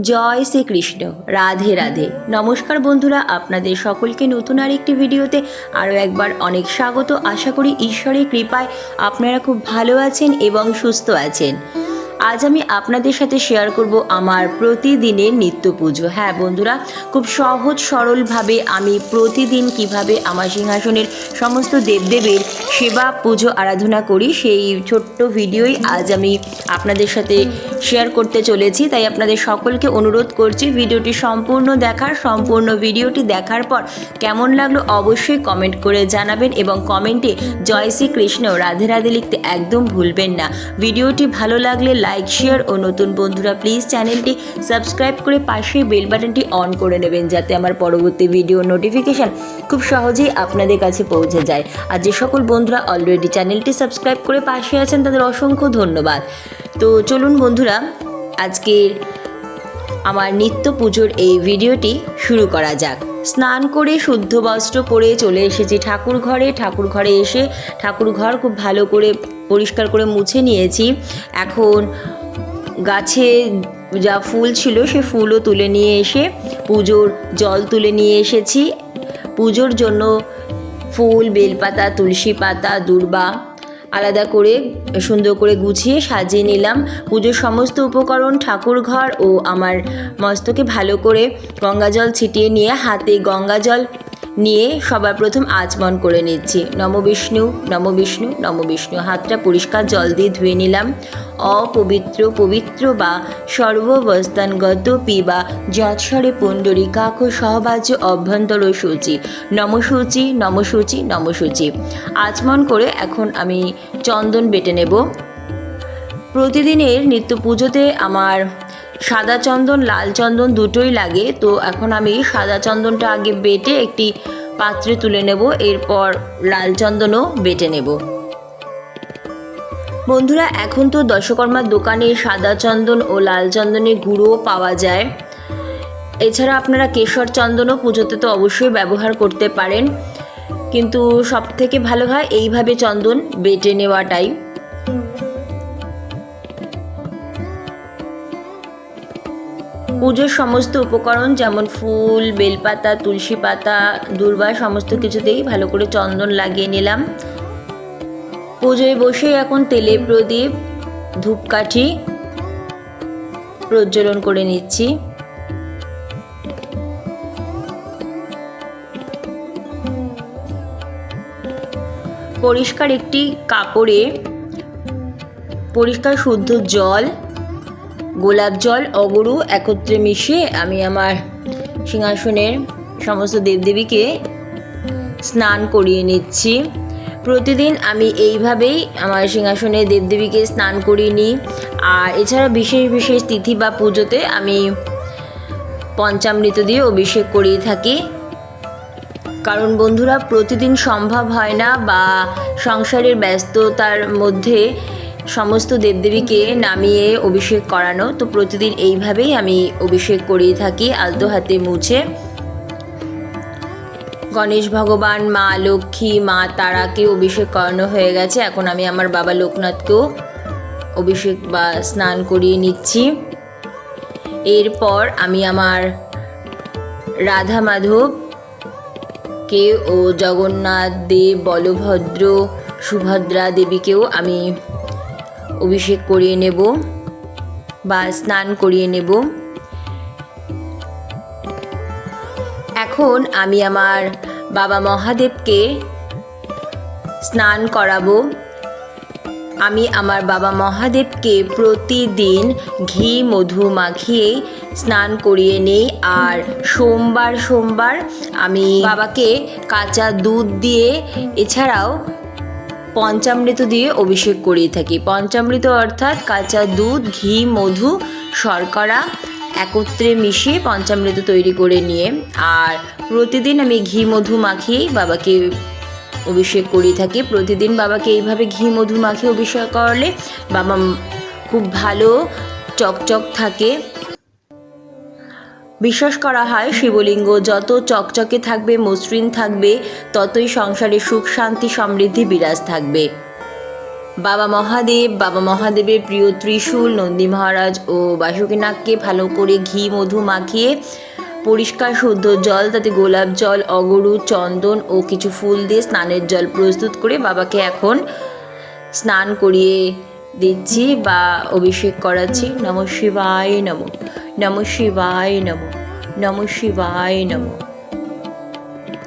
জয় শ্রীকৃষ্ণ। রাধে রাধে। নমস্কার বন্ধুরা, আপনাদের সকলকে নতুন আরেকটি ভিডিওতে আরও একবার অনেক স্বাগত। আশা করি ঈশ্বরের কৃপায় আপনারা খুব ভালো আছেন এবং সুস্থ আছেন। আজ আমি আপনাদের সাথে শেয়ার করব আমার প্রতিদিনের নিত্য পুজো। হ্যাঁ বন্ধুরা, খুব সহজ সরলভাবে আমি প্রতিদিন কীভাবে আমার সিংহাসনের সমস্ত দেবদেবীর সেবা, পুজো, আরাধনা করি, সেই ছোট্ট ভিডিওই আজ আমি আপনাদের সাথে শেয়ার করতে চলেছি। তাই আপনাদের সকলকে অনুরোধ করছি ভিডিওটি সম্পূর্ণ দেখার, সম্পূর্ণ ভিডিওটি দেখার পর কেমন লাগল অবশ্যই কমেন্ট করে জানাবেন এবং কমেন্টে জয় শ্রী কৃষ্ণ রাধে রাধে লিখতে একদম ভুলবেন না। ভিডিওটি ভালো লাগলে লাইক শেয়ার ও নতুন বন্ধুরা প্লিজ চ্যানেলটি সাবস্ক্রাইব করে পাশে বেল বাটনটি অন করে নেবেন যাতে আমার পরবর্তী ভিডিও নোটিফিকেশান খুব সহজেই আপনাদের কাছে পৌঁছে যায়। আর যে সকল বন্ধুরা অলরেডি চ্যানেলটি সাবস্ক্রাইব করে পাশে আছেন, তাদের অসংখ্য ধন্যবাদ। তো চলুন বন্ধুরা, আজকের আমার নিত্য পুজোর এই ভিডিওটি শুরু করা যাক। স্নান করে শুদ্ধ বস্ত্র পরে চলে এসেছি ঠাকুর ঘরে। ঠাকুর ঘরে এসে ঠাকুর ঘর খুব ভালো করে পরিষ্কার করে মুছে নিয়েছি। এখন গাছে যা ফুল ছিল সে ফুলও তুলে নিয়ে এসে পুজোর জল তুলে নিয়ে এসেছি। পুজোর জন্য ফুল, বেলপাতা, তুলসী পাতা, দূর্বা আলাদা করে সুন্দর করে গুছিয়ে সাজিয়ে নিলাম। পুজোর সমস্ত উপকরণ, ঠাকুর ঘর ও আমার মস্তকে ভালো করে গঙ্গাজল ছিটিয়ে নিয়ে হাতে গঙ্গাজল নিয়ে সবার প্রথম আচমন করে নিচ্ছি। নম বিষ্ণু নম বিষ্ণু নম বিষ্ণু। হাতটা পরিষ্কার জল দিয়ে ধুয়ে নিলাম। অপবিত্র, পবিত্র বা সর্ববস্থানগত যৎসরে পুণ্ডরিকাক্ষ সহবাজ্য অভ্যন্তর সূচি। নমসূচি নমসূচি নমসূচি আচমন করে এখন আমি চন্দন বেটে নেব। প্রতিদিনের নিত্য পুজোতে আমার সাদা চন্দন, লাল চন্দন দুটোই লাগে। তো এখন আমি সাদা চন্দনটা আগে বেটে একটি পাত্রে তুলে নেব, এরপর লাল চন্দনও বেটে নেব। বন্ধুরা, এখন তো দশকর্মার দোকানে সাদা চন্দন ও লাল চন্দনের গুঁড়োও পাওয়া যায়। এছাড়া আপনারা কেশর চন্দনও পুজোতে তো অবশ্যই ব্যবহার করতে পারেন। কিন্তু সব থেকে ভালো হয় এইভাবে চন্দন বেটে নেওয়াটাই। পুজোর সমস্ত উপকরণ, যেমন ফুল, বেলপাতা, তুলসী পাতা, দুর্বা, সমস্ত কিছুতেই ভালো করে চন্দন লাগিয়ে নিলাম। পুজোয় বসে এখন তেলে প্রদীপ, ধূপকাঠি প্রজ্বলন করে নিচ্ছি। পরিষ্কার একটি কাপড়ে পরিষ্কার শুদ্ধ জল গোলাপ জল, অগরু একত্রে মিশিয়ে আমি আমার সিংহাসনের সমস্ত দেবদেবীকে স্নান করিয়ে নিচ্ছি। প্রতিদিন আমি এইভাবেই আমার সিংহাসনে দেবদেবীকে স্নান করিয়ে নিই। আর এছাড়া বিশেষ বিশেষ তিথি বা পুজোতে আমি পঞ্চামৃত দিয়ে অভিষেক করিয়ে থাকি। কারণ বন্ধুরা, প্রতিদিন সম্ভব হয় না বা সংসারের ব্যস্ততার মধ্যে সমস্ত দেবদেবীকে নামিয়ে অভিষেক করানো। তো প্রতিদিন এইভাবেই আমি অভিষেক করিয়ে থাকি, আলতো হাতে মুছে। গণেশ ভগবান, মা লক্ষ্মী, মা তারাকে অভিষেক করানো হয়ে গেছে। এখন আমি আমার বাবা লোকনাথকেও অভিষেক বা স্নান করিয়ে নিচ্ছি। এরপর আমি আমার রাধা মাধব কে ও জগন্নাথ দেব, বলভদ্র, সুভদ্রা দেবীকেও আমি অভিষেক করিয়ে নেব বা স্নান করিয়ে নেব। এখন আমি আমার বাবা মহাদেবকে স্নান করাবো। আমি আমার বাবা মহাদেবকে প্রতিদিন ঘি, মধু মাখিয়ে স্নান করিয়ে নিই আর সোমবার সোমবার আমি বাবাকে কাঁচা দুধ দিয়ে, এছাড়াও পঞ্চামৃত দিয়ে অভিষেক করিয়ে থাকি। পঞ্চামৃত অর্থাৎ কাঁচা দুধ, ঘি, মধু, শর্করা একত্রে মিশিয়ে পঞ্চামৃত তৈরি করে নিয়ে, আর প্রতিদিন আমি ঘি, মধু মাখিয়েই বাবাকে অভিষেক করিয়ে থাকি। প্রতিদিন বাবাকে এইভাবে ঘি, মধু মাখিয়ে অভিষেক করলে বাবা খুব ভালো চকচক থাকে। বিশ্বাস করা হয়, শিবলিঙ্গ যত চকচকে থাকবে, মসৃণ থাকবে, ততই সংসারে সুখ, শান্তি, সমৃদ্ধি বিরাজ থাকবে। বাবা মহাদেব, বাবা মহাদেবের প্রিয় ত্রিশূল নন্দী মহারাজ ও বাসুকীনাথকে ভালো করে ঘি, মধু মাখিয়ে পরিষ্কার, শুদ্ধ জল, তাতে গোলাপ জল, অগরু, চন্দন ও কিছু ফুল দিয়ে স্নানের জল প্রস্তুত করে বাবাকে এখন স্নান করিয়ে দিচ্ছি বা অভিষেক করাচ্ছি। নম শিবায় নম। নম শিবায় নম। নম শিবায় নম।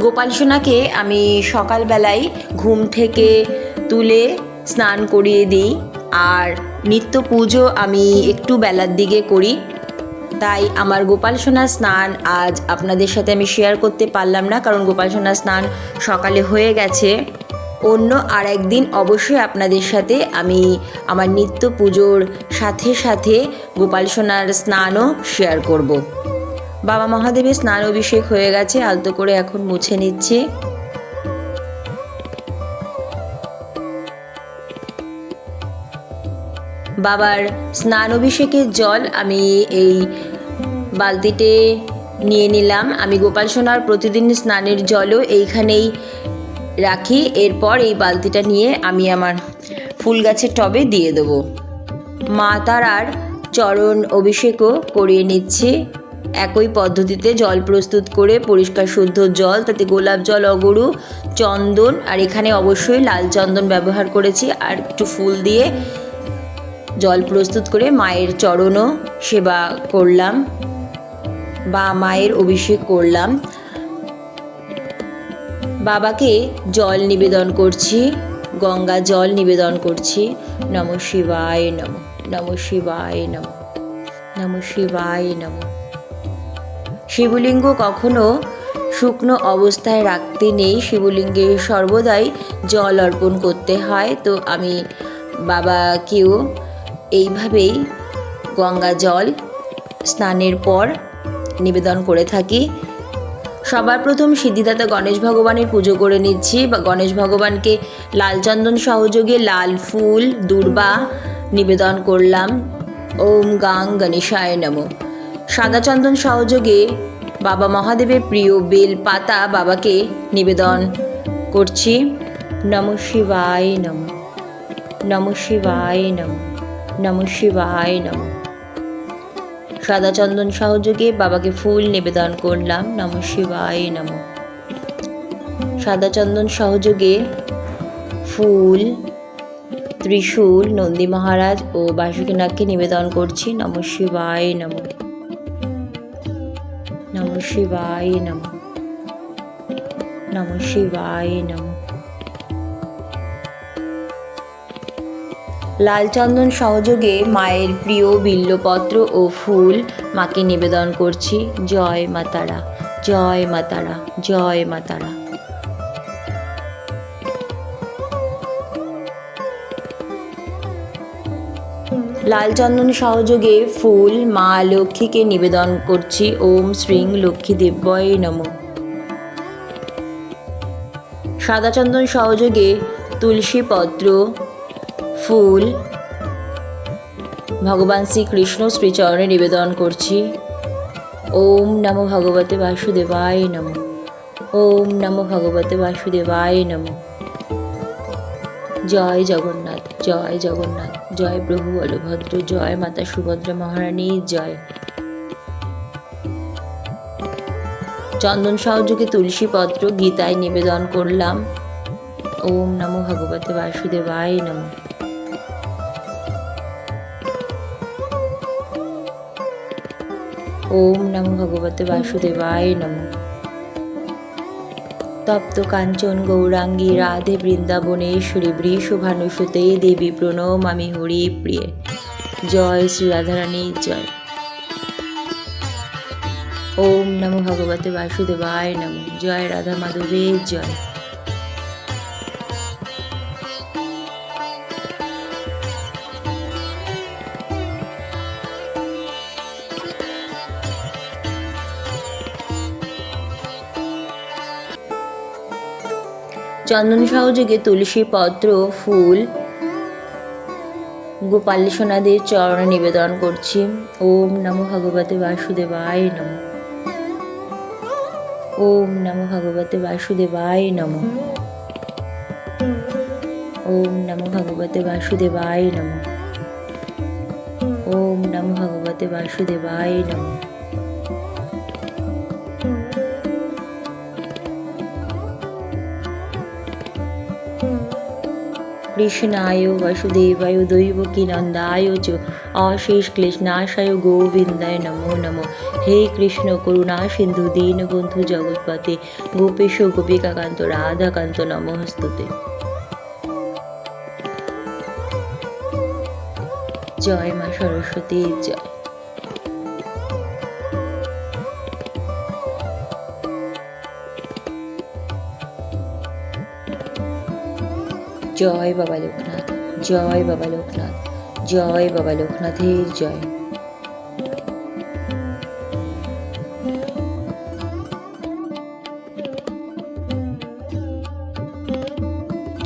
গোপাল সোনাকে আমি সকালবেলায় ঘুম থেকে তুলে স্নান করিয়ে দিই আর নিত্য পুজো আমি একটু বেলার দিকে করি। তাই আমার গোপাল সোনার স্নান আজ আপনাদের সাথে আমি শেয়ার করতে পারলাম না, কারণ গোপাল সোনার স্নান সকালে হয়ে গেছে। অন্য আর একদিন অবশ্যই আপনাদের সাথে আমি আমার নিত্য পুজোর সাথে সাথে গোপাল সোনার স্নানও শেয়ার করব। বাবা মহাদেবের স্নান অভিষেক হয়ে গেছে, আলতো করে এখন মুছে নিচ্ছে বাবার স্নান অভিষেকের জল আমি এই বালতিতে নিয়ে নিলাম আমি গোপাল সোনার প্রতিদিন স্নানের জলও এইখানেই রাখি, এরপর এই বালতিটা নিয়ে আমি আমার ফুল গাছের টবে দিয়ে দেবো। মা তারার চরণ অভিষেকও করিয়ে নিচ্ছি। একই পদ্ধতিতে জল প্রস্তুত করে পরিষ্কার শুদ্ধ জল, তাতে গোলাপ জল, অগরু, চন্দন, আর এখানে অবশ্যই লাল চন্দন ব্যবহার করেছি। আর একটু ফুল দিয়ে জল প্রস্তুত করে মায়ের চরণও সেবা করলাম বা মায়ের অভিষেক করলাম। বাবাকে জল নিবেদন করছি, গঙ্গা জল নিবেদন করছি। নম শিবায় নম নম শিবায় নম নম শিবায় নম। শিবলিঙ্গ কখনো শুকনো অবস্থায় রাখতে নেই। শিবলিঙ্গে সর্বদাই জল অর্পণ করতে হয়। তো আমি বাবাকেও এইভাবেই গঙ্গা জল স্নানের পর নিবেদন করে থাকি। সবার প্রথম সিদ্ধিদাতা গণেশ ভগবানের পুজো করে নিচ্ছি। বা গণেশ ভগবানকে লাল চন্দন সহযোগে লাল ফুল, দুর্বা নিবেদন করলাম। ওম গাং গণেশায় নম। সাদা চন্দন সহযোগে বাবা মহাদেবের প্রিয় বেল পাতা বাবাকে নিবেদন করছি। নম শিবায় নম। নম শিবায় নম। নম শিবায় নম। সাদা চন্দন সহযোগে বাবাকে ফুল নিবেদন করলাম। নম শিবায় নম। সাদা চন্দন সহযোগে ফুল, ত্রিশূল, নন্দী মহারাজ ও বাসুকীনাথকে নিবেদন করছি। নম শিবায় নম। নম শিবায় নম। নম শিবায় নম। লাল চন্দন সহযোগে মায়ের প্রিয় বিল্লপত্র ও ফুল মাকে নিবেদন করছি। জয় মাতারা জয় মাতারা জয় মাতারা লাল চন্দন সহযোগে ফুল মা লক্ষ্মীকে নিবেদন করছি। ওম শ্রীং লক্ষ্মী দেব্যয় নম। সাদা চন্দন সহযোগে তুলসী পত্র ফুল। ভগবান শ্রীকৃষ্ণ শ্রীচরণে নিবেদন করছি। ওম নমো ভগবতে বাসুদেবায় নম। ওম নমো ভগবতে বাসুদেবায় নম। জয় জগন্নাথ জয় জগন্নাথ, জয় প্রভু বলভদ্র, জয় মাতা সুভদ্রা মহারানী, জয়। চন্দন সহযোগে তুলসী পত্র গীতায় নিবেদন করলাম। ওম নমো ভগবতে বাসুদেবায় নম। ওম নমো ভগবতে বাসুদেবায় নম। তপ্ত কাঞ্চন গৌরাঙ্গী রাধে বৃন্দাবনেশ্বরী বৃষভানুসুতে দেবী প্রণমামি হরি প্রিয়ে। জয় শ্রী রাধারানী, জয়। ওম নমো ভগবতে বাসুদেবায় নম। জয় রাধা মাধবের জয়। চন্দন সহযোগে তুলসী পত্র, ফুল, গোপাল সোনাদের চরণে নিবেদন করছি। ওম নমো ভগবতে বাসুদেবায় নম। ওম নমো ভগবতে বাসুদেবায় নম। ওম নমো ভগবতে বাসুদেবায় নম। ওম নমো ভগবতে বাসুদেবায় নম। কৃষ্ণায় বাসুদেবায় দৈবকী নন্দায় চ। অশেষ ক্লেশনাশায় গোবিন্দায় নমো নমো। হে কৃষ্ণ করুণা সিন্ধু দীনবন্ধু জগৎপতে গোপেশ গোপিকাকান্ত রাধাকান্ত নমস্তুতে। জয় মা সরস্বতী, জয়। জয় বাবা লোকনাথ, জয় বাবা লোকনাথ, জয় বাবা লোকনাথের জয়।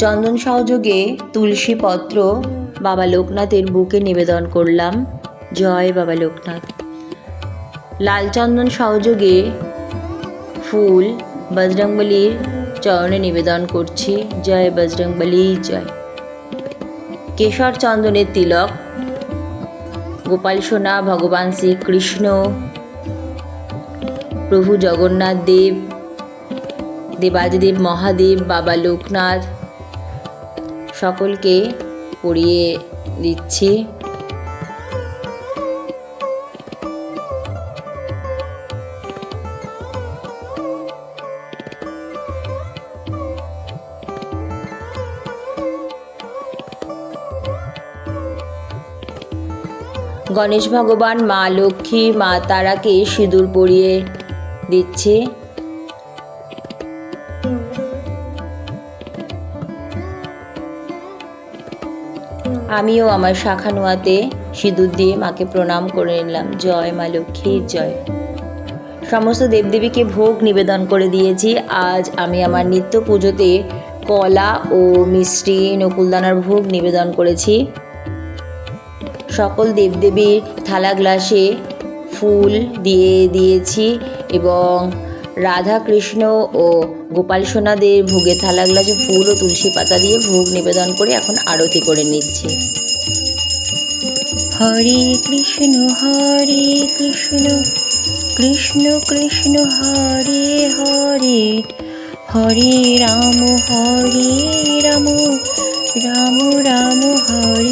চন্দন সহযোগে তুলসী পত্র বাবা লোকনাথের বুকে নিবেদন করলাম, জয় বাবা লোকনাথ। লাল চন্দন সহযোগে ফুল, বজরংবলির চরণে নিবেদন করছি। জয় বজরংবলী জয়। কেশর চন্দনের তিলক, গোপাল সোনা, ভগবান শ্রীকৃষ্ণ, প্রভু জগন্নাথ দেব, দেবাদিদেব মহাদেব, বাবা লোকনাথ, সকলকে পরিয়ে দিচ্ছি। গণেশ ভগবান, মা লক্ষ্মী, মা তারাকে সিঁদুর পরিয়ে দিচ্ছে। আমিও আমার শাখা নোয়াতে সিঁদুর দিয়ে মাকে প্রণাম করে নিলাম। জয় মা লক্ষ্মীর জয়। সমস্ত দেবদেবীকে ভোগ নিবেদন করে দিয়েছি। আজ আমি আমার নিত্য পুজোতে কলা ও মিষ্টি নকুলদানার ভোগ নিবেদন করেছি। সকল দেবদেবীর থালা গ্লাসে ফুল দিয়ে দিয়েছি এবং রাধা কৃষ্ণ ও গোপাল সোনাদের ভোগের থালা গ্লাসে ফুল ও তুলসী পাতা দিয়ে ভোগ নিবেদন করে এখন আরতি করে নিচ্ছে। হরে কৃষ্ণ হরে কৃষ্ণ কৃষ্ণ কৃষ্ণ, হরে হরে হরে রাম হরে রাম রাম রাম, হরে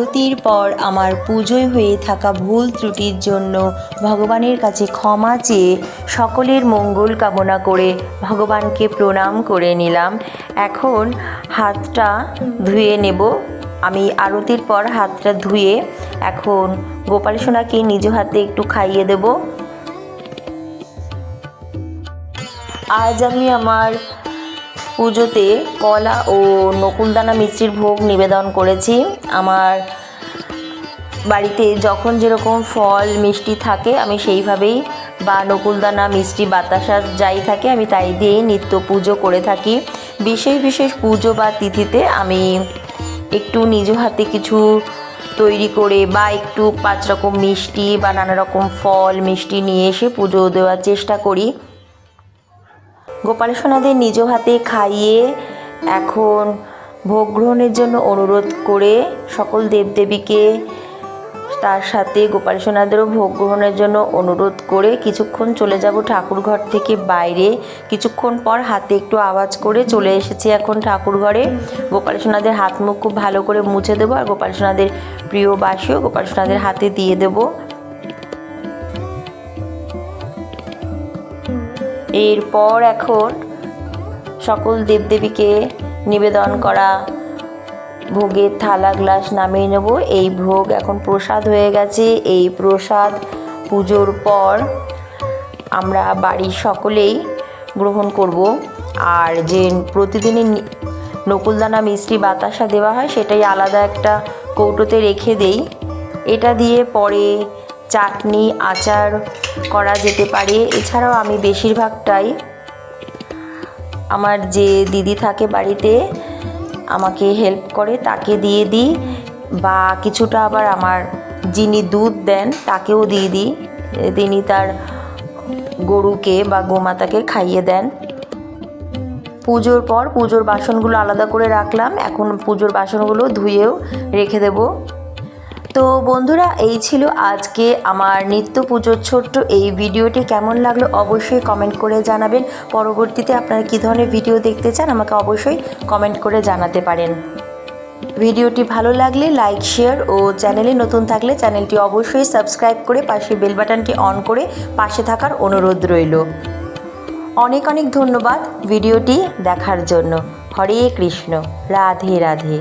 আরতির পর আমার পুজোয় হয়ে থাকা ভুল ত্রুটির জন্য ভগবানের কাছে ক্ষমা চেয়ে সকলের মঙ্গল কামনা করে ভগবানকে প্রণাম করে নিলাম। এখন হাতটা ধুয়ে নেব। আমি আরতির পর হাতটা ধুয়ে এখন গোপাল সোনাকে নিজ হাতে একটু খাইয়ে দেব। আজ আমি আমার পুজোতে কলা ও নকুলদানা মিষ্টির ভোগ নিবেদন করেছি। আমার বাড়িতে যখন যেরকম ফল, মিষ্টি থাকে, আমি সেইভাবেই বা নকুলদানা, মিষ্টি, বাতাসা যাই থাকে, আমি তাই দিয়েই নিত্য পুজো করে থাকি। বিশেষ বিশেষ পুজো বা তিথিতে আমি একটু নিজ হাতে কিছু তৈরি করে বা একটু পাঁচ রকম মিষ্টি বা নানা রকম ফল, মিষ্টি নিয়ে এসে পুজো দেওয়ার চেষ্টা করি। গোপাল সোনাদের নিজ হাতে খাইয়ে এখন ভোগ গ্রহণের জন্য অনুরোধ করে সকল দেবদেবীকে তার সাথে গোপাল সোনাদেরও ভোগ গ্রহণের জন্য অনুরোধ করে কিছুক্ষণ চলে যাব ঠাকুর ঘর থেকে বাইরে। কিছুক্ষণ পর হাতে একটু আওয়াজ করে চলে এসেছি এখন ঠাকুর ঘরে গোপাল সোনাদের হাত মুখ খুব ভালো করে মুছে দেবো আর গোপাল সোনাদের প্রিয় বাসিও গোপাল সোনাদের হাতে দিয়ে দেবো। এরপর এখন সকল দেবদেবীকে নিবেদন করা ভোগের থালা গ্লাস নামিয়ে নেব। এই ভোগ এখন প্রসাদ হয়ে গেছে। এই প্রসাদ পুজোর পর আমরা বাড়ির সকলেই গ্রহণ করব। আর যে প্রতিদিনই নকুলদানা মিষ্টি বাতাসা দেওয়া হয়, সেটাই আলাদা একটা কৌটোতে রেখে দেই। এটা দিয়ে পরে চাটনি, আচার করা যেতে পারে। এছাড়াও আমি বেশিরভাগটাই আমার যে দিদি থাকে বাড়িতে, আমাকে হেল্প করে, তাকে দিয়ে দিই। বা কিছুটা আবার আমার যিনি দুধ দেন, তাকেও দিয়ে দিই। তিনি তার গরুকে বা গোমাতাকে খাইয়ে দেন। পুজোর পর পুজোর বাসনগুলো আলাদা করে রাখলাম। এখন পুজোর বাসনগুলো ধুয়েও রেখে দেব। তো বন্ধুরা, এই ছিল আজকে আমার নিত্য পুজোর ছোট্ট এই ভিডিওটি। কেমন লাগল অবশ্যই কমেন্ট করে জানাবেন। পরবর্তীতে আপনারা কী ধরনের ভিডিও দেখতে চান, আমাকে অবশ্যই কমেন্ট করে জানাতে পারেন। ভিডিওটি ভালো লাগলে লাইক শেয়ার ও চ্যানেলে নতুন থাকলে চ্যানেলটি অবশ্যই সাবস্ক্রাইব করে পাশে বেল বাটনটি অন করে পাশে থাকার অনুরোধ রইল। অনেক অনেক ধন্যবাদ ভিডিওটি দেখার জন্য। হরে কৃষ্ণ। রাধে রাধে।